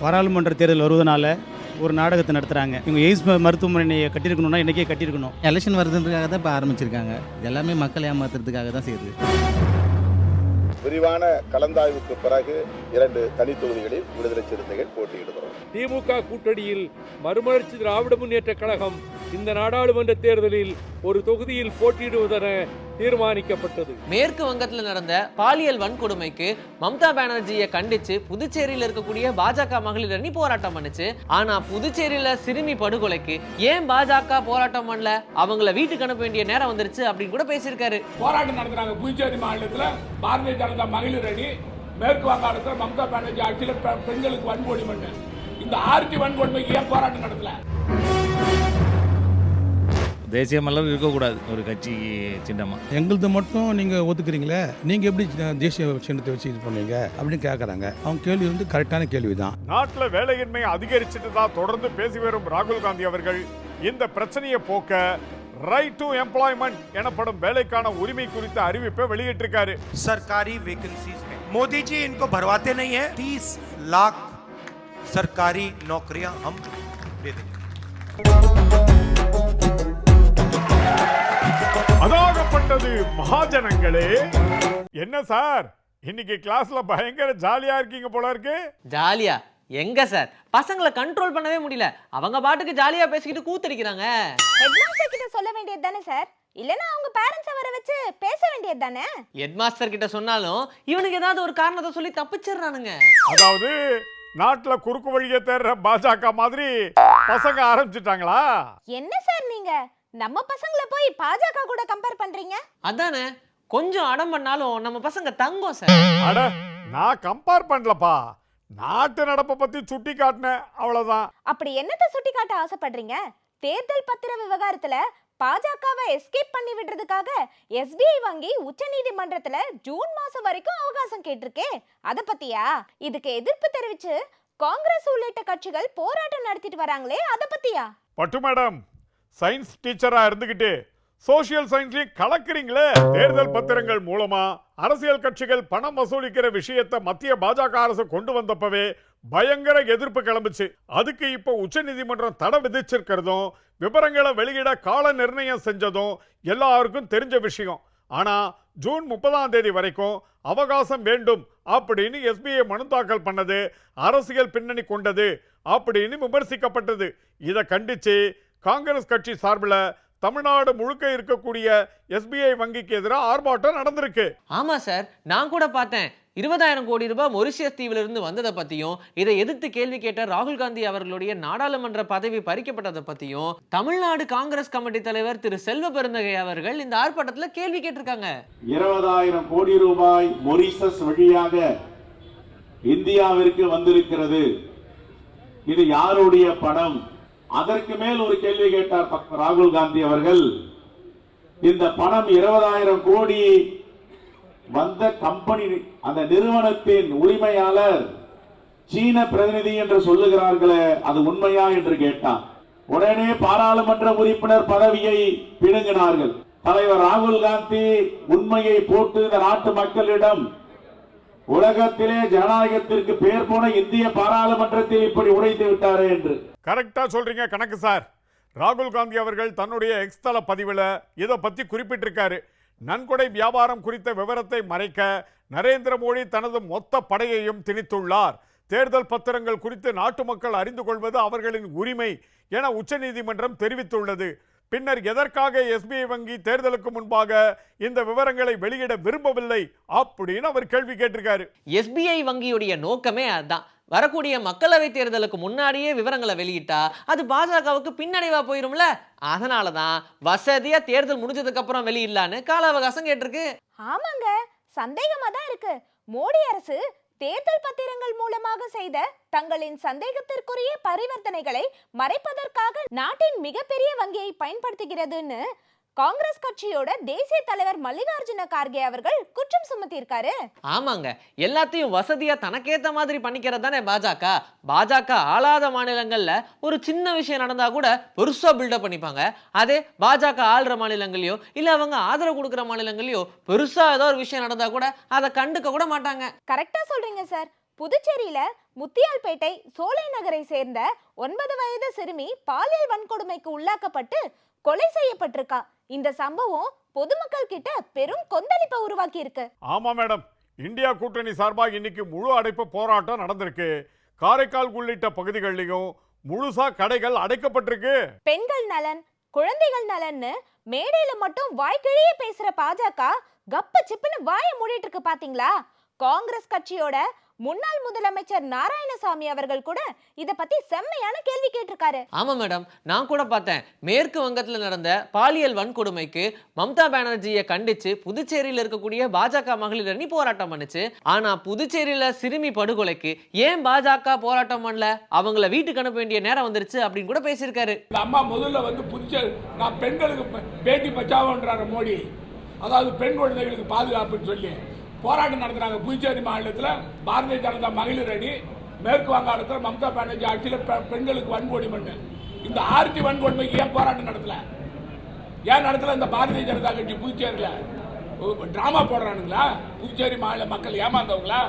பாராளுமன்ற தேர்தல் வருவதனால ஒரு நாடகத்தை நடத்துகிறாங்க இவங்க எய்ம்ஸ் ம- மருத்துவமனையை கட்டியிருக்கணும்னா இன்றைக்கே கட்டியிருக்கணும். எலெக்ஷன் வருதுன்றதுக்காக தான் இப்போ ஆரம்பிச்சிருக்காங்க. இது எல்லாமே மக்கள் ஏமாத்துறதுக்காக தான் செய்யுது. விரிவான கலந்தாய்வுக்கு பிறகு இரண்டு தனி தொகுதிகளில் விடுதலை சிறுத்தைகள் போட்டியிடுகிறோம். திமுக கூட்டணியில் மறுமலர்ச்சி திராவிட முன்னேற்ற கழகம் இந்த நாடாளுமன்ற தேர்தலில் ஒரு தொகுதியில் போட்டியிடுவதென தீர்மானிக்கப்பட்டது. மேற்கு வங்கத்துல நடந்த பாலியல் வன்கொடுமைக்கு மம்தா பானர்ஜியை கண்டிச்சு புதுச்சேரியில இருக்கக்கூடிய பாஜக மகளிர் அணி போராட்டம் பண்ணுச்சு. ஆனா புதுச்சேரியில சிறுமி படுகொலைக்கு ஏன் பாஜக போராட்டம் பண்ணல? அவங்கள வீட்டுக்கு அனுப்ப வேண்டிய நேரம் வந்துருச்சு அப்படின்னு கூட பேசியிருக்காரு. போராட்டம் நடத்துறாங்க புதுச்சேரி மாநிலத்தில் பாரதிய ஜனதா மகளிர் அணி. மேற்கு வங்காளத்தில் மம்தா பானர்ஜி ஆட்சியில் பெண்களுக்கு வன்கொடுமை இந்த ஆர்டி வன்கொடுமைக்கு ஏன் போராட்டம் நடத்தல? தேசிய மலர் இருக்கக்கூடாது ஒரு கட்சி சின்னமா எங்களுது மட்டும் நீங்கள் ஒத்துக்கிறீங்களே நீங்கள் எப்படி தேசிய சின்னத்தை வச்சு இது பண்ணுவீங்க அப்படின்னு கேட்குறாங்க அவங்க கேள்வி வந்து கரெக்டான கேள்வி தான் நாட்டில் வேலையின்மை அதிகரிச்சுட்டு தான் தொடர்ந்து பேசி வரும் ராகுல் காந்தி அவர்கள் இந்த பிரச்சனையை போக்க ரைட் டு எம்ப்ளாய்மெண்ட் எனப்படும் வேலைக்கான உரிமை குறித்த அறிவிப்பை வெளியிட்டிருக்காரு सरकारी वैकेंसीज में मोदी जी इनको भरवाते नहीं है तीस लाख सरकारी नौकरियां हम दे देंगे அதாகப்பட்டது மகாஜனங்களே. என்ன சார்? இன்னைக்கு கிளாஸ்ல பயங்கர ஜாலியா இருக்கீங்க போல இருக்கு. ஜாலியா? எங்க சார்? பசங்களை கண்ட்ரோல் பண்ணவே முடியல. அவங்க பாட்டுக்கு ஜாலியா பேசிக்கிட்டு கூத்தடிக்கிறாங்க. ஹெட்மாஸ்டர் கிட்ட சொல்ல வேண்டியது தானே சார்? இல்லனா அவங்க பேரண்ட்ஸை வர வச்சு பேச வேண்டியது தானே? ஹெட் மாஸ்டர் கிட்ட சொன்னாலும் இவனுக்கு ஏதாவது ஒரு காரணத்தை சொல்லி தப்பிச்சிடுறானுங்க. அதாவது நாட்டுல குறுக்கு வழியை தேடுற பாஜக மாதிரி பசங்க ஆரம்பிச்சிட்டாங்களா? என்ன சார் நீங்க? நம்ம பசங்கள போய் பாஜக கூட கம்பேர் பண்றீங்க? அதானே கொஞ்சம் அடம் பண்ணாலும் நம்ம பசங்க தங்கம் சார். அட நான் கம்பேர் பண்ணலப்பா. நாட்டு நடப்பை பத்தி சுட்டி காட்டினேன் அவ்வளவுதான். அப்படி என்னத்தை சுட்டி காட்ட ஆசைப்படுறீங்க? தேர்தல் பத்திர விவகாரத்துல பாஜகவை எஸ்கேப் பண்ணி விடுறதுக்காக எஸ்பிஐ வங்கி உச்சநீதிமன்றத்துல ஜூன் மாசம் வரைக்கும் அவகாசம் கேட்டிருக்கே. அத பத்தியா? இதுக்கு எதிர்ப்பு தெரிவிச்சு காங்கிரஸ் உள்ளிட்ட கட்சிகள் போராட்டம் நடத்திட்டு வராங்களே அத பத்தியா? பட்டு மேடம் சயின்ஸ் டீச்சரா இருந்துகிட்டு சோசியல் சயின்ஸ்லயும் கலக்குறீங்களே? தேர்தல் பத்திரங்கள் மூலமா அரசியல் கட்சிகள் பணம் வசூலிக்கிற விஷயத்தை மத்திய பாஜக அரசு கொண்டு வந்தப்பவே பயங்கர எதிர்ப்பு கிளம்புச்சு. அதுக்கு இப்போ உச்சநீதிமன்றம் தடை விதிச்சிருக்கிறதும் விவரங்களை வெளியிட கால நிர்ணயம் செஞ்சதும் எல்லாருக்கும் தெரிஞ்ச விஷயம். ஆனா ஜூன் முப்பதாம் தேதி வரைக்கும் அவகாசம் வேண்டும் அப்படின்னு எஸ்பிஐ மனு தாக்கல் பண்ணது அரசியல் பின்னணி கொண்டது அப்படின்னு விமர்சிக்கப்பட்டது. இதை கண்டிச்சு காங்கிரஸ் கட்சி சார்பில் தமிழ்நாடு முழுக்க இருக்கக்கூடிய எஸ்பிஐ வங்கிக்கு எதிராக ஆர்ப்பாட்டம் நடந்திருக்கு. ஆமா சார் நான் கூட பார்த்தேன். இருபதாயிரம் கோடி ரூபாய் மொரிஷியஸ் தீவுல இருந்து வந்ததை பத்தியும் இதை எதிர்த்து கேள்வி கேட்ட ராகுல் காந்தி அவர்களுடைய நாடாளுமன்ற பதவி பறிக்கப்பட்டதை பத்தியும் தமிழ்நாடு காங்கிரஸ் கமிட்டி தலைவர் திரு செல்வ பெருந்தகை அவர்கள் இந்த ஆர்ப்பாட்டத்துல கேள்வி கேட்டிருக்காங்க. இருபதாயிரம் கோடி ரூபாய் மொரிசஸ் வழியாக இந்தியாவிற்கு வந்திருக்கிறது. இது யாருடைய பணம்? அதற்கு மேல் ஒரு கேள்வி கேட்டார் பக்- ராகுல் காந்தி அவர்கள். இந்த பணம் இருபதாயிரம் கோடி வந்த கம்பெனி அந்த நிறுவனத்தின் உரிமையாளர் சீன பிரதிநிதி என்று சொல்லுகிறார்களே அது உண்மையா என்று கேட்டான். உடனே பாராளுமன்ற உறுப்பினர் பதவியை பிடுங்கினார்கள். தலைவர் ராகுல் காந்தி உண்மையை போட்டு இந்த நாட்டு மக்களிடம் உலகத்திலே ஜனநாயகத்திற்கு பேர் போன இந்திய பாராளுமன்றத்தில் இப்படி உடைத்து விட்டாரே என்று. கரெக்டா சொல்றீங்க கணக்கு சார். ராகுல் காந்தி அவர்கள் தன்னுடைய எக்ஸ்தல பதிவில் இதை பத்தி குறிப்பிட்டிருக்காரு. நன்கொடை வியாபாரம் குறித்த விவரத்தை மறைக்க நரேந்திர மோடி தனது மொத்த படையையும் திணித்துள்ளார். தேர்தல் பத்திரங்கள் குறித்து நாட்டு மக்கள் அறிந்து கொள்வது அவர்களின் உரிமை என உச்சநீதிமன்றம் தெரிவித்துள்ளது. பின்னர் எதற்காக எஸ்பிஐ வங்கி தேர்தலுக்கு முன்பாக இந்த விவரங்களை வெளியிட விரும்பவில்லை அப்படின்னு அவர் கேள்வி கேட்டிருக்காரு. எஸ்பிஐ வங்கியுடைய நோக்கமே அதுதான் வரக்கூடிய மக்களவை தேர்தலுக்கு முன்னாடியே விவரங்களை வெளியிட்டா அது பாஜகவுக்கு பின்னடைவா போயிரும்ல? அதனால தான் வசதியா தேர்தல் முடிஞ்சதுக்கு அப்புறம் வெளியிடலான்னு கால அவகாசம் கேட்டிருக்கு. ஆமாங்க. சந்தேகமா தான் இருக்கு. மோடி அரசு தேர்தல் பத்திரங்கள் மூலமாக செய்த தங்களின் சந்தேகத்திற்குரிய பரிவர்த்தனைகளை மறைப்பதற்காக நாட்டின் மிகப்பெரிய வங்கியை பயன்படுத்துகிறதுன்னு காங்கிரஸ் கட்சியோட தேசிய தலைவர் மல்லிகார்ஜுன கார்கே அவர்கள் குற்றம் சுமத்தியிருக்காரு. ஆமாங்க. எல்லாத்தையும் வசதியா தனக்கேத்த மாதிரி பண்ணிக்கிறது தானே பாஜக. பாஜக ஆளாத மாநிலங்கள்ல ஒரு சின்ன விஷயம் நடந்தா கூட பெருசா பில்டப் பண்ணிப்பாங்க. அதே பாஜக ஆள்ற மாநிலங்களையோ இல்ல அவங்க ஆதரவு கொடுக்குற மாநிலங்களையோ பெருசா ஏதோ ஒரு விஷயம் நடந்தா கூட அதை கண்டுக்க கூட மாட்டாங்க. கரெக்டா சொல்றீங்க சார் புதுச்சேரியில முத்தியால்பேட்டை சோலை நகரை சேர்ந்த ஒன்பது வயது சிறுமி பாலியல் வன்கொடுமைக்கு உள்ளாக்கப்பட்டு கொலை செய்யப்பட்டிருக்கா. இந்த சம்பவம் பொதுமக்கள் கிட்ட பெரும் கொந்தளிப்பை உருவாக்கி இருக்கு ஆமா மேடம். இந்தியா கூட்டணி சார்பாக இன்னைக்கு முழு அடைப்பு போராட்டம் நடந்திருக்கு. காரைக்கால் உள்ளிட்ட பகுதிகளிலும் முழுசா கடைகள் அடைக்கப்பட்டிருக்கு. பெண்கள் நலன் குழந்தைகள் நலன்னு மேடையில மட்டும் வாய்க்கிழியே பேசுற பாஜக கப்ப சிப்புன்னு வாயை மூடிட்டு இருக்கு பாத்தீங்களா? காங்கிரஸ் கட்சியோட முன்னாள் முதலமைச்சர் நாராயணசாமி அவர்கள் கூட இத பத்தி செம்மையான கேள்வி கேட்டிருக்காரு. ஆமா மேடம் நான் கூட பார்த்தேன். மேற்கு வங்கத்துல நடந்த பாலியல் வன்கொடுமைக்கு மம்தா பானர்ஜியை கண்டிச்சு புதுச்சேரியில இருக்கக்கூடிய பாஜக மகளிர் அணி போராட்டம் பண்ணுச்சு. ஆனா புதுச்சேரியில சிறுமி படுகொலைக்கு ஏன் பாஜக போராட்டம் பண்ணல? அவங்கள வீட்டுக்கு அனுப்ப வேண்டிய நேரம் வந்துருச்சு அப்படின்னு கூட பேசியிருக்காரு. அம்மா முதல்ல வந்து புதுச்சேரி நான் பெண்களுக்கு பேட்டி பச்சாவோன்றாரு மோடி. அதாவது பெண் குழந்தைகளுக்கு பாதுகாப்புன்னு சொல்லி. போராட்டம் நடத்துறாங்க புதுச்சேரி மாநிலத்தில். பாரதிய ஜனதா மகளிர் அணி மேற்கு வங்காளத்தில் மம்தா பானர்ஜி ஆட்சியில் பெண்களுக்கு பெண்களுக்கு வன்கொடுமை இந்த ஆர்த்தி வன்கொடுமைக்கு ஏன் போராட்டம் நடத்தல? ஏன் நடத்தல இந்த பாரதிய ஜனதா கட்சி புதுச்சேரியில்? டிராமா போடுறானுங்களா? புதுச்சேரி மாநில மக்கள் ஏமாந்தவங்களா?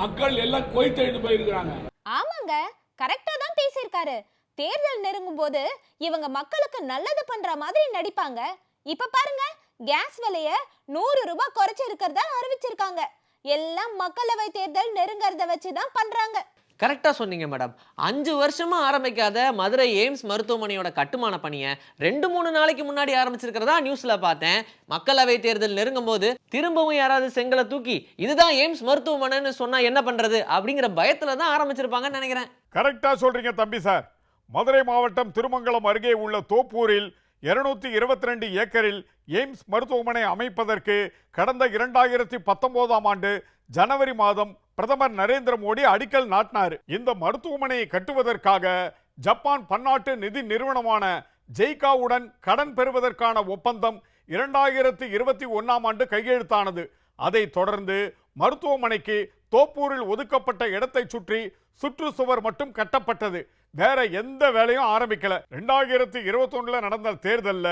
மக்கள் எல்லாம் கொய்த்தெழுந்து போயிருக்கிறாங்க. ஆமாங்க கரெக்டா தான் பேசியிருக்காரு. தேர்தல் நெருங்கும் போது இவங்க மக்களுக்கு நல்லது பண்ற மாதிரி நடிப்பாங்க. இப்ப பாருங்க கேஸ் விலைய நூறு ரூபாய் குறைச்சு இருக்கிறதா அறிவிச்சிருக்காங்க. எல்லாம் மக்களவை தேர்தல் நெருங்கறத வச்சு தான் பண்றாங்க கரெக்டா சொன்னீங்க மேடம் அஞ்சு வருஷமா ஆரம்பிக்காத மதுரை எய்ம்ஸ் மருத்துவமனையோட கட்டுமான பணியை ரெண்டு மூணு நாளைக்கு முன்னாடி ஆரம்பிச்சிருக்கிறதா நியூஸ்ல பார்த்தேன். மக்களவை தேர்தல் நெருங்கும் போது திரும்பவும் யாராவது செங்கலை தூக்கி இதுதான் எய்ம்ஸ் மருத்துவமனைன்னு சொன்னா என்ன பண்றது? அப்படிங்கிற பயத்துல தான் ஆரம்பிச்சிருப்பாங்கன்னு நினைக்கிறேன். கரெக்டா சொல்றீங்க தம்பி சார். மதுரை மாவட்டம் திருமங்கலம் அருகே உள்ள தோப்பூரில் இருநூத்தி இருபத்தி ரெண்டு ஏக்கரில் எய்ம்ஸ் மருத்துவமனை அமைப்பதற்கு கடந்த இரண்டாயிரத்தி பத்தொன்பதாம் ஆண்டு ஜனவரி மாதம் பிரதமர் நரேந்திர மோடி அடிக்கல் நாட்டினார். இந்த மருத்துவமனையை கட்டுவதற்காக ஜப்பான் பன்னாட்டு நிதி நிறுவனமான ஜெய்காவுடன் கடன் பெறுவதற்கான ஒப்பந்தம் இரண்டாயிரத்தி இருபத்தி ஒன்னாம் ஆண்டு கையெழுத்தானது. அதைத் தொடர்ந்து மருத்துவமனைக்கு தோப்பூரில் ஒதுக்கப்பட்ட இடத்தை சுற்றி சுற்றுச்சுவர் மட்டும் கட்டப்பட்டது. வேற எந்த வேலையும் ஆரம்பிக்கல. ரெண்டாயிரத்தி இருபத்தொன்னுல நடந்த தேர்தல்ல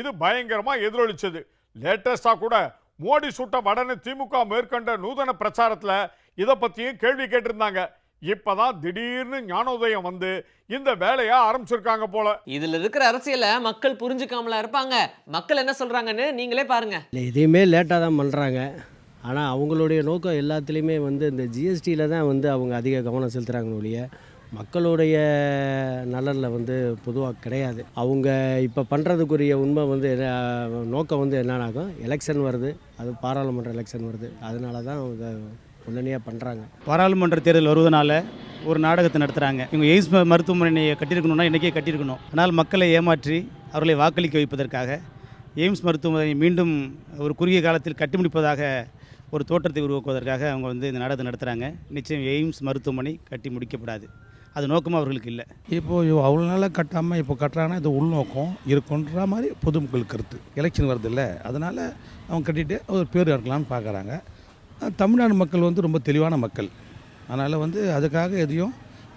இது பயங்கரமா எதிரொலிச்சது. லேட்டஸ்டா கூட மோடி சுட்ட வடனு திமுக மேற்கொண்ட நூதன பிரச்சாரத்துல இதை பத்தியும் கேள்வி கேட்டிருந்தாங்க. இப்பதான் திடீர்னு ஞானோதயம் வந்து இந்த வேலையை ஆரம்பிச்சிருக்காங்க போல. இதுல இருக்கிற அரசியலை மக்கள் புரிஞ்சுக்காமலா இருப்பாங்க. மக்கள் என்ன சொல்றாங்கன்னு நீங்களே பாருங்க. எதையுமே லேட்டாக தான் பண்ணுறாங்க ஆனால் அவங்களுடைய நோக்கம் எல்லாத்துலேயுமே வந்து இந்த ஜிஎஸ்டியில் தான் வந்து அவங்க அதிக கவனம் செலுத்துகிறாங்க ஒழிய மக்களுடைய நலனில் வந்து பொதுவாக கிடையாது. அவங்க இப்போ பண்ணுறதுக்குரிய உண்மை வந்து என்ன நோக்கம் வந்து என்னன்னாக்கும் எலெக்ஷன் வருது. அது பாராளுமன்ற எலெக்ஷன் வருது. அதனால தான் அவங்க முன்னணியாக பண்ணுறாங்க பாராளுமன்ற தேர்தல் வருவதனால ஒரு நாடகத்தை நடத்துகிறாங்க இவங்க எய்ம்ஸ் மருத்துவமனையை கட்டியிருக்கணும்னா இன்றைக்கே கட்டியிருக்கணும். ஆனால் மக்களை ஏமாற்றி அவர்களை வாக்களிக்க வைப்பதற்காக எய்ம்ஸ் மருத்துவமனை மீண்டும் ஒரு குறுகிய காலத்தில் கட்டி முடிப்பதாக ஒரு தோற்றத்தை உருவாக்குவதற்காக அவங்க வந்து இந்த நாடகத்தை நடத்துகிறாங்க நிச்சயம் எய்ம்ஸ் மருத்துவமனை கட்டி முடிக்கப்படாது. அது நோக்கமாக அவர்களுக்கு இல்லை. இப்போ இவ அவ்வளோ நாளாக கட்டாமல் இப்போ கட்டுறாங்கன்னா இது உள்நோக்கம் இருக்குன்ற மாதிரி பொதுமக்கள் கருத்து. எலெக்ஷன் வருது இல்லை அதனால் அவங்க கட்டிட்டு ஒரு பேர் இருக்கலாம்னு பார்க்குறாங்க தமிழ்நாடு மக்கள் வந்து ரொம்ப தெளிவான மக்கள். அதனால் வந்து அதுக்காக எதையும்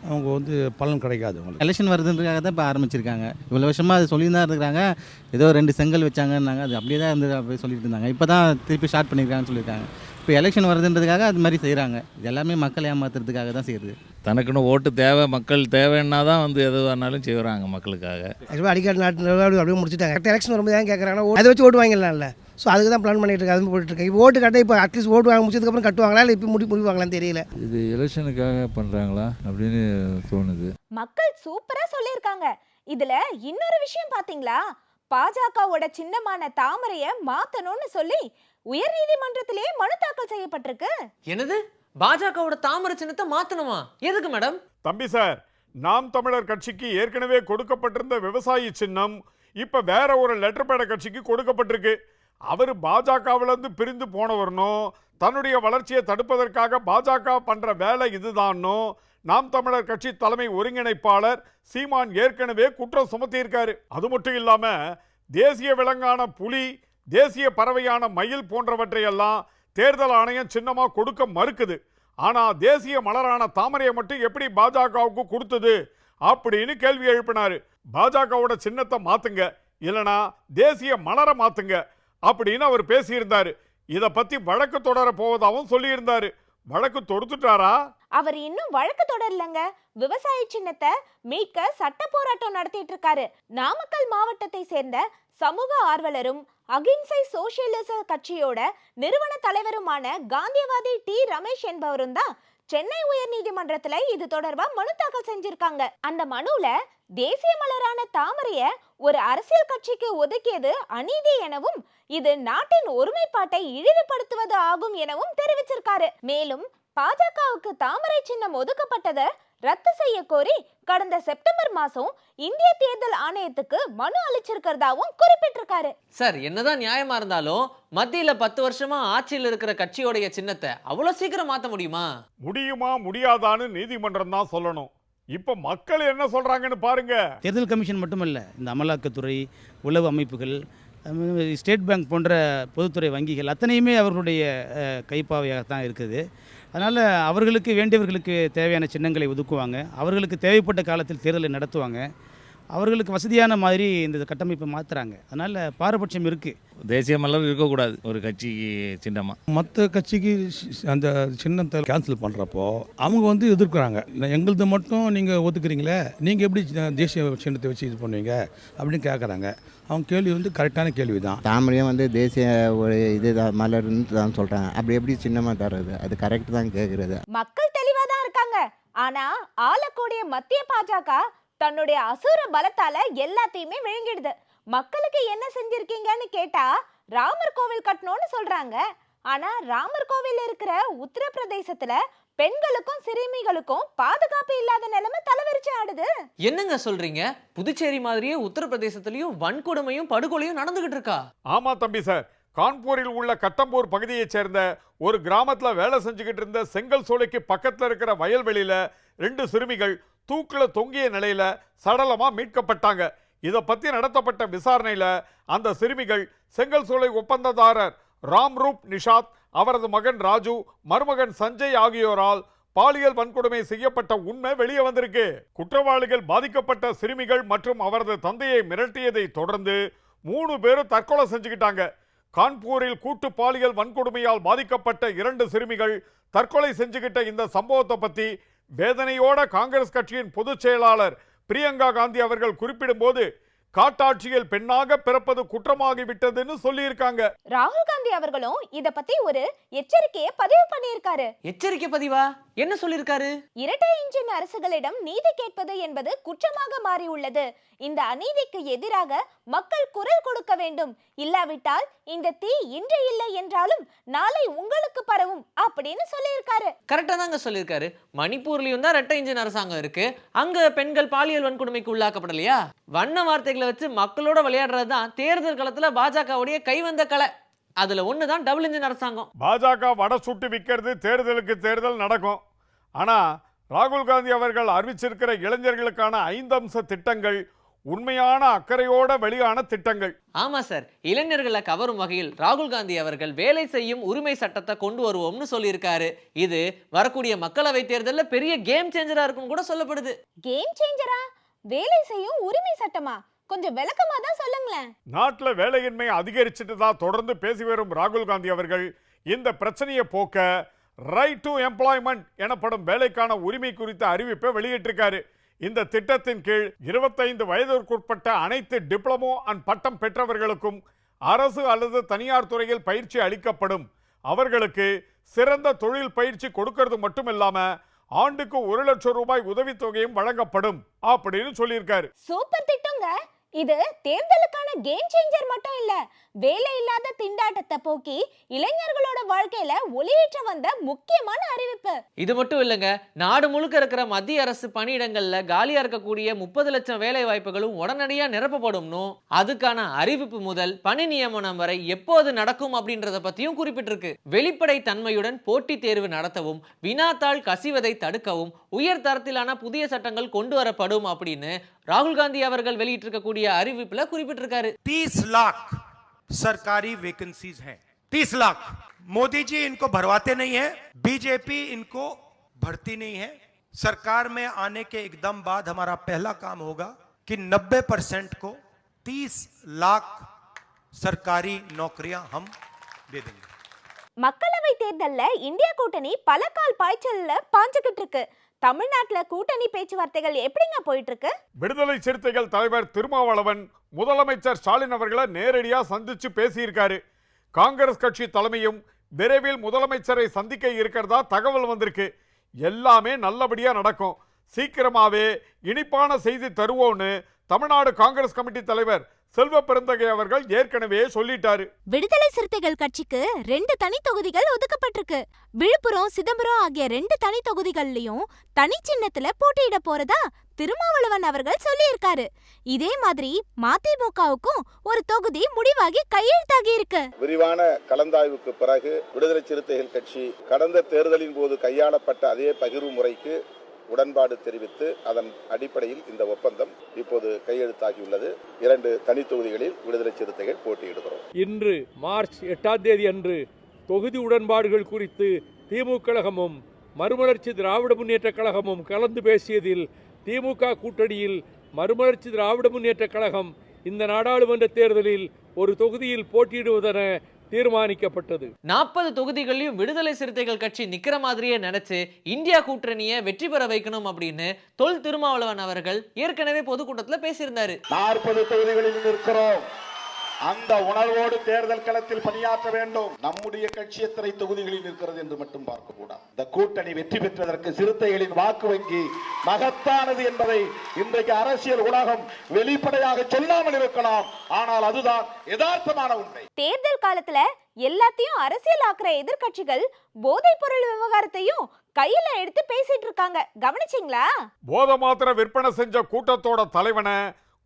அவங்க வந்து பலன் கிடைக்காது அவங்களுக்கு. எலெக்ஷன் வருதுன்றதுக்காக தான் இப்போ ஆரம்பிச்சிருக்காங்க. இவ்வளோ வருஷமாக அது சொல்லி தான் இருக்கிறாங்க ஏதோ ரெண்டு செங்கல் வச்சாங்கன்னாங்க அது அப்படியே தான் இருந்தது அப்படியே சொல்லிட்டு இருந்தாங்க. இப்போ தான் திருப்பி ஸ்டார்ட் பண்ணியிருக்காங்கன்னு சொல்லியிருக்காங்க. இப்போ எலெக்ஷன் வருதுன்றதுக்காக அது மாதிரி செய்கிறாங்க இது எல்லாமே மக்களை ஏமாத்துறதுக்காக தான் செய்யுது. தனக்குன்னு ஓட்டு தேவை மக்கள் தேவைன்னா தான் வந்து எது வேணாலும் செய்கிறாங்க மக்களுக்காக. ஆக்சுவலாக அடிக்கடி நாட்டு அப்படியே முடிச்சுட்டாங்க. கரெக்டாக எலெக்ஷன் வரும்போது ஏன் கேட்குறாங்கன்னா அதை வச்சு ஓட்டு வாங்கிடலாம்ல. ஸோ அதுக்கு தான் பிளான் பண்ணிட்டு இருக்காங்க அது போயிட்டு இருக்கேன் இப்போ ஓட்டு கட்ட இப்போ அட்லீஸ்ட் ஓட்டு வாங்க முடிச்சதுக்கப்புறம் கட்டுவாங்களா இல்லை இப்போ முடி முடிவாங்களான்னு தெரியல? இது எலெக்ஷனுக்காக பண்ணுறாங்களா அப்படின்னு தோணுது. மக்கள் சூப்பரா சொல்லியிருக்காங்க. இதுல இன்னொரு விஷயம் பாத்தீங்களா? பாஜகவோட சின்னமான தாமரைய மாத்தணும்னு சொல்லி உயர்நீதிமன்றத்திலேயே மனு தாக்கல் செய்யப்பட்டிருக்கு. என்னது? பாஜகவோட தாமரை சின்னத்தை மாத்தணுமா? எதுக்கு மேடம்? தம்பி சார் நாம் தமிழர் கட்சிக்கு ஏற்கனவே கொடுக்கப்பட்டிருந்த விவசாயி சின்னம் இப்ப வேற ஒரு லெட்டர் பேட கட்சிக்கு கொடுக்கப்பட்டிருக்கு. அவர் பாஜகவிலிருந்து பிரிந்து போனவர்னும் தன்னுடைய வளர்ச்சியை தடுப்பதற்காக பாஜக பண்ற வேலை இதுதான்னும் நாம் தமிழர் கட்சி தலைமை ஒருங்கிணைப்பாளர் சீமான் ஏற்கனவே குற்றம் சுமத்தியிருக்காரு. அது மட்டும் இல்லாம தேசிய விலங்கான புலி தேசிய பறவையான மயில் போன்றவற்றையெல்லாம் தேர்தல் ஆணையம் சின்னமாக கொடுக்க மறுக்குது. ஆனால் தேசிய மலரான தாமரையை மட்டும் எப்படி பாஜகவுக்கு கொடுத்தது அப்படின்னு கேள்வி எழுப்பினார். பாஜகவோட சின்னத்தை மாற்றுங்க இல்லைனா தேசிய மலரை மாற்றுங்க அப்படின்னு அவர் பேசியிருந்தார். இதை பற்றி வழக்கு தொடர போவதாகவும் சொல்லியிருந்தார். வழக்கு தொடுத்துட்டாரா? அவர் இன்னும் வழக்கு தொடரலங்க. விவசாய சின்னத்தை மீட்க சட்ட போராட்டம் நடத்திட்டு இருக்காரு நாமக்கல் மாவட்டத்தை சேர்ந்த சமூக ஆர்வலரும் அகிம்சை சோசியலிச கட்சியோட நிறுவன தலைவருமான காந்தியவாதி டி. ரமேஷ் என்பவரும் தான் சென்னை உயர்நீதிமன்றத்துல இது தொடர்பா மனு தாக்கல் செஞ்சிருக்காங்க. அந்த மனுல தேசிய மலரான தாமரைய ஒரு அரசியல் கட்சிக்கு ஒதுக்கியது அநீதி எனவும் இது நாட்டின் ஒருமைப்பாட்டை இழிவுபடுத்துவது ஆகும் எனவும் தெரிவிச்சிருக்காரு. மேலும் பாஜகவுக்கு தாமரை சின்னம் ஒதுக்கப்பட்டதை ரத்து செய்ய கோரி கடந்த செப்டம்பர் மாசம் இந்திய தேர்தல் ஆணையத்துக்கு மனு அளிச்சிருக்கிறதாவும் குறிப்பிட்டிருக்காரு. சார் என்னதான் நியாயமா இருந்தாலும் மத்தியில பத்து வருஷமா ஆட்சியில் இருக்கிற கட்சியோடைய சின்னத்தை அவ்வளவு சீக்கிரம் மாத்த முடியுமா? முடியுமா முடியாதான்னு நீதிமன்றம் தான் சொல்லணும். இப்ப மக்கள் என்ன சொல்றாங்கன்னு பாருங்க. தேர்தல் கமிஷன் மட்டுமல்ல இந்த அமலாக்கத்துறை உளவு அமைப்புகள் ஸ்டேட் பேங்க் போன்ற பொதுத்துறை வங்கிகள் அத்தனையுமே அவர்களுடைய அஹ், கைப்பாவையாக தான் இருக்குது. அதனால் அவர்களுக்கு வேண்டியவர்களுக்கு தேவையான சின்னங்களை ஒதுக்குவாங்க. அவர்களுக்கு தேவைப்பட்ட காலத்தில் தேர்தலை நடத்துவாங்க. அவர்களுக்கு வசதியான மாதிரி இந்த கட்டமைப்பை மாற்றுறாங்க அதனால் பாரபட்சம் இருக்குது தேசிய மலர் இருக்கக்கூடாது ஒரு கட்சிக்கு சின்னமாக மற்ற கட்சிக்கு அந்த சின்னத்தை கேன்சல் பண்ணுறப்போ அவங்க வந்து எதிர்க்கிறாங்க. எங்களுது மட்டும் நீங்கள் ஒத்துக்கிறீங்களே? நீங்கள் எப்படி தேசிய சின்னத்தை வச்சு இது பண்ணுவீங்க? அப்படின்னு கேட்குறாங்க அவங்க கேள்வி வந்து கரெக்டான கேள்வி தான் தாமரையும் வந்து தேசிய ஒரு இது மலர்னு தான் சொல்கிறாங்க அப்படி எப்படி சின்னமாக தர்றது? அது கரெக்ட் தான் கேட்குறது மக்கள் தெளிவா தான் இருக்காங்க. ஆனா ஆளக்கூடிய மத்திய பாஜக தன்னுடைய அசுர பலத்தால எல்லாத்தையுமே விழுங்கிடுது. மக்களுக்கு என்ன செஞ்சிருக்கீங்கன்னு கேட்டா ராமர் கோவில் கட்டணும்னு சொல்றாங்க. ஆனா ராமர் கோவில் இருக்கிற உத்தரப்பிரதேசத்துல பெண்களுக்கும் சிறுமிகளுக்கும் பாதுகாப்பு இல்லாத நிலைமை தலைவிரிச்சு ஆடுது. என்னங்க சொல்றீங்க? புதுச்சேரி மாதிரியே உத்தரப்பிரதேசத்திலயும் வன்கொடுமையும் படுகொலையும் நடந்துகிட்டு இருக்கா? ஆமா தம்பி சார். கான்பூரில் உள்ள கட்டம்பூர் பகுதியைச் சேர்ந்த ஒரு கிராமத்துல வேலை செஞ்சுக்கிட்டு இருந்த செங்கல் சோலைக்கு பக்கத்துல இருக்கிற வயல்வெளியில ரெண்டு சிறுமிகள் தூக்குல தொங்கிய நிலையில சடலமாக மீட்கப்பட்டாங்க. இதை பத்தி நடத்தப்பட்ட விசாரணையில அந்த சிறுமிகள் செங்கல் சூளை ஒப்பந்ததாரர் ராம்ரூப் நிஷாத் அவரது மகன் ராஜு மருமகன் சஞ்சய் ஆகியோரால் பாலியல் வன்கொடுமை செய்யப்பட்ட உண்மை வெளியே வந்திருக்கு. குற்றவாளிகள் பாதிக்கப்பட்ட சிறுமிகள் மற்றும் அவரது தந்தையை மிரட்டியதை தொடர்ந்து மூணு பேரும் தற்கொலை செஞ்சுக்கிட்டாங்க. கான்பூரில் கூட்டு பாலியல் வன்கொடுமையால் பாதிக்கப்பட்ட இரண்டு சிறுமிகள் தற்கொலை செஞ்சுக்கிட்ட இந்த சம்பவத்தை பற்றி வேதனையோட காங்கிரஸ் கட்சியின் பொதுச் செயலாளர் பிரியங்கா காந்தி அவர்கள் குறிப்பிடும்போது காட்டாட்சியில் பெண்ணாக பிறப்பது குற்றமாகிவிட்டதுன்னு சொல்லியிருக்காங்க. ராகுல் காந்தி அவர்களும் இத பத்தி ஒரு எச்சரிக்கையை பதிவு பண்ணியிருக்காரு. எச்சரிக்கை பதிவா? என்ன சொல்லிருக்காரு? இரட்டை இன்ஜின் அரசுகளிடம் நீதி கேட்பது என்பது குற்றமாக மாறியுள்ளது. இந்த அநீதிக்கு எதிராக மக்கள் குரல் கொடுக்க வேண்டும். இல்லாவிட்டால் இந்த தீ இன்று இல்லை என்றாலும் நாளை உங்களுக்கு பரவும் அப்படின்னு சொல்லியிருக்காரு. கரெக்டா தாங்க சொல்லியிருக்காரு. மணிப்பூர்லயும் தான் ரெட்டை இன்ஜின் அரசாங்கம் இருக்கு. அங்க பெண்கள் பாலியல் வன்கொடுமைக்கு உள்ளாக்கப்படலையா வண்ண வார்த்தைகளை வச்சு மக்களோட விளையாடுறது தான் தேர்தல் களத்துல பாஜகவுடைய கைவந்த கலை. அதுல ஒண்ணுதான் டபுள் இன்ஜின் அரசாங்கம். பாஜக வடை சுட்டு விற்கிறது தேர்தலுக்கு தேர்தல் நடக்கும். ஆனா ராகுல் காந்தி அவர்கள் அறிவிச்சிருக்கிற இளைஞர்களுக்கான ஐந்து அம்ச திட்டங்கள் உண்மையான அக்கறையோட வெளியான திட்டங்கள். ஆமா சார். இளைஞர்களை கவரும் வகையில் ராகுல் காந்தி அவர்கள் வேலை செய்யும் உரிமை சட்டத்தை கொண்டு வருவோம்னு சொல்லியிருக்காரு. இது வரக்கூடிய மக்களவை தேர்தல்ல பெரிய கேம் சேஞ்சரா இருக்கும் கூட சொல்லப்படுது. கேம் சேஞ்சரா வேலை செய்யும் உரிமை சட்டமா? கொஞ்சம் விளக்கமா தான் சொல்லுங்களேன். நாட்டில் வேலையின்மை அதிகரிச்சுட்டு தான் தொடர்ந்து பேசி வரும் ராகுல் காந்தி அவர்கள் இந்த பிரச்சனையை போக்க ரைட் டு எம்ப்ளாய்மெண்ட் எனப்படும் வேலைக்கான உரிமை குறித்த அறிவிப்பை வெளியிட்டிருக்காரு. இந்த திட்டத்தின் கீழ் இருபத்தைந்து வயதிற்குட்பட்ட அனைத்து டிப்ளமோ அண்ட் பட்டம் பெற்றவர்களுக்கும் அரசு அல்லது தனியார் துறையில் பயிற்சி அளிக்கப்படும். அவர்களுக்கு சிறந்த தொழில் பயிற்சி கொடுக்கறது மட்டும் இல்லாம ஆண்டுக்கு ஒரு லட்சம் ரூபாய் உதவித்தொகையும் வழங்கப்படும். அப்படின்னு சொல்லியிருக்காரு. சூப்பர் திட்டங்க. இது தேர்தலுக்கான கேம் சேஞ்சர் மட்டும் இல்ல வேலை இல்லாத திண்டாட்டத்தை போக்கி இளைஞர்களோட வாழ்க்கையில ஒளியேற்ற வந்த முக்கியமான அறிவிப்பு. இது மட்டும் இல்லைங்க நாடு முழுக்க இருக்கிற மத்திய அரசு பணியிடங்கள்ல காலியா இருக்கக்கூடிய முப்பது லட்சம் வேலை வாய்ப்புகளும் உடனடியா நிரப்பப்படும்னு அதுக்கான அறிவிப்பு முதல் பணி நியமனம் வரை எப்போது நடக்கும் அப்படின்றத பத்தியும் குறிப்பிட்டிருக்கு. வெளிப்படை தன்மையுடன் போட்டித் தேர்வு நடத்தவும் வினாத்தாள் கசிவதை தடுக்கவும் உயர் தரத்திலான புதிய சட்டங்கள் கொண்டு வரப்படும் அப்படின்னு ராகுல் காந்தி அவர்கள் வெளியிட்டிருக்கக்கூடிய அறிவிப்புல குறிப்பிட்டிருக்காரு तीस लाख सरकारी वैकेंसीज हैं तीस लाख मोदी जी इनको भरवाते नहीं है बीजेपी इनको भरती नहीं है सरकार में आने के एकदम बाद हमारा पहला काम होगा कि 90 परसेंट को 30 लाख सरकारी नौकरियां हम दे देंगे மக்களவை தேர்தல்ல இந்தியா கூட்டணி பல கால் பாய்ச்சல்ல பாஞ்சுக்கிட்டு இருக்கு தமிழ்நாட்டுல கூட்டணி பேச்சுவார்த்தைகள் எப்படிங்க போயிட்டு இருக்கு விடுதலை சிறுத்தைகள் தலைவர் திருமாவளவன் முதலமைச்சர் ஸ்டாலின் அவர்களை நேரடியா சந்திச்சு பேசியிருக்காரு. காங்கிரஸ் கட்சி தலைமையும் விரைவில் முதலமைச்சரை சந்திக்க இருக்கிறதா தகவல் வந்திருக்கு. எல்லாமே நல்லபடியா நடக்கும். சீக்கிரமாவே இனிப்பான செய்தி தருவோன்னு தமிழ்நாடு காங்கிரஸ் கமிட்டி தலைவர் செல்வ பெருந்தகை அவர்கள் ஏற்கனவே சொல்லிட்டாரு. விடுதலை சிறுத்தைகள் கட்சிக்கு ரெண்டு தனி தொகுதிகள் ஒதுக்கப்பட்டிருக்கு. விழுப்புரம் சிதம்பரம் ஆகிய ரெண்டு தனி தொகுதிகள்லயும் தனி சின்னத்துல போட்டியிட போறதா திருமாவளவன் அவர்கள் சொல்லியிருக்காரு. இதே மாதிரி மதிமுகவுக்கும் ஒரு தொகுதி முடிவாகி கையெழுத்தாகி இருக்கு. விரிவான கலந்தாய்வுக்கு பிறகு விடுதலை சிறுத்தைகள் கட்சி கடந்த தேர்தலின் போது கையாளப்பட்ட அதே பகிர்வு முறைக்கு உடன்பாடு தெரிவித்து அதன் அடிப்படையில் இந்த ஒப்பந்தம் இப்போது கையெழுத்தாகியுள்ளது. இரண்டு தனி தொகுதிகளில் விடுதலை சிறுத்தைகள் போட்டியிடுகிறோம். இன்று மார்ச் எட்டாம் தேதி அன்று தொகுதி உடன்பாடுகள் குறித்து திமுக கழகமும் மறுமலர்ச்சி திராவிட முன்னேற்ற கழகமும் கலந்து பேசியதில் திமுக கூட்டணியில் மறுமலர்ச்சி திராவிட முன்னேற்ற கழகம் இந்த நாடாளுமன்ற தேர்தலில் ஒரு தொகுதியில் போட்டியிடுவதென தீர்மானிக்கப்பட்டது. நாற்பது தொகுதிகளையும் விடுதலை சிறுத்தைகள் கட்சி நிக்கிற மாதிரியே நினைச்சு இந்தியா கூட்டணியை வெற்றி பெற வைக்கணும் அப்படின்னு தொல் திருமாவளவன் அவர்கள் ஏற்கனவே பொதுக்கூட்டத்துல பேசியிருந்தாரு. நாற்பது தொகுதிகளில் இருக்கிறோம் அந்த உணர்வோடு தேர்தல் களத்தில் பணியாற்ற வேண்டும். நம்முடைய கட்சி எத்தனை தொகுதிகளில் இருக்கிறது என்று மட்டும் பார்க்க கூடாது இந்த கூட்டணி வெற்றி பெற்றதற்கு சிறுத்தைகளின் வாக்கு வங்கி மகத்தானது என்பதை இன்றைக்கு அரசியல் உலகம் வெளிப்படையாக சொல்லாமல் இருக்கலாம். ஆனால் அதுதான் யதார்த்தமான உண்மை. தேர்தல் காலத்துல எல்லாத்தையும் அரசியலாக்குற எதிர்க்கட்சிகள் போதைப் பொருள் விவகாரத்தையும் கையில எடுத்து பேசிட்டு இருக்காங்க. கவனிச்சிங்களா? போத மாத்திர விற்பனை செஞ்ச கூட்டத்தோட தலைவனை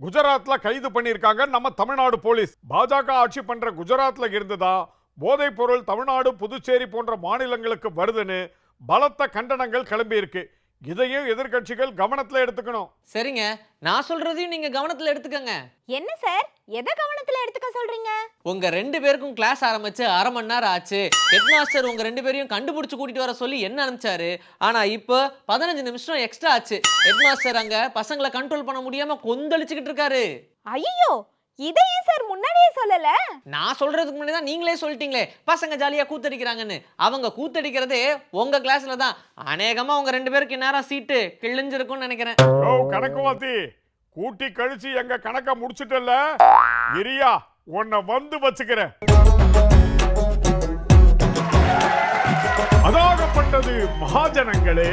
குஜராத்ல கைது பண்ணியிருக்காங்க நம்ம தமிழ்நாடு போலீஸ். பாஜக ஆட்சி பண்ற குஜராத்ல இருந்துதா? போதைப் பொருள் தமிழ்நாடு புதுச்சேரி போன்ற மாநிலங்களுக்கு வருதுன்னு பலத்த கண்டனங்கள் கிளம்பியிருக்கு. இதையும் எதிர்க்கட்சிகள் கவனத்துல எடுத்துக்கணும். சரிங்க. நான் சொல்றதையும் நீங்க கவனத்துல எடுத்துக்கங்க. என்ன சார்? எதை கவனத்துல எடுத்துக்க சொல்றீங்க? உங்க ரெண்டு பேருக்கும் கிளாஸ் ஆரம்பிச்சு அரை மணி நேரம் ஆச்சு. ஹெட் மாஸ்டர் உங்க ரெண்டு பேரையும் கண்டுபிடிச்சு கூட்டிட்டு வர சொல்லி என்ன அனுப்பிச்சாரு? ஆனா இப்போ பதினஞ்சு நிமிஷம் எக்ஸ்ட்ரா ஆச்சு. ஹெட் மாஸ்டர் அங்க பசங்களை கண்ட்ரோல் பண்ண முடியாம கொந்தளிச்சுக்கிட்டு இருக்காரு. ஐயோ இதை ஏன் சார் முன்னாடியே சொல்லல. நான் சொல்றதுக்கு முன்னாடி தான் நீங்களே சொல்லிட்டீங்களே. பசங்க ஜாலியா கூத்தடிக்கிறாங்கன்னு. அவங்க கூத்தடிக்கிறதே உங்க கிளாஸ்ல தான். அநேகமா உங்க ரெண்டு பேருக்கு நேரம் சீட்டு கிழிஞ்சிருக்கும்னு நினைக்கிறேன். ஓ கணக்கு வாத்தி கூட்டி கழிச்சு எங்க கணக்க முடிச்சிட்டல இரியா உன்னை வந்து வச்சுக்கிறேன். அதாகப்பட்டது மகாஜனங்களே.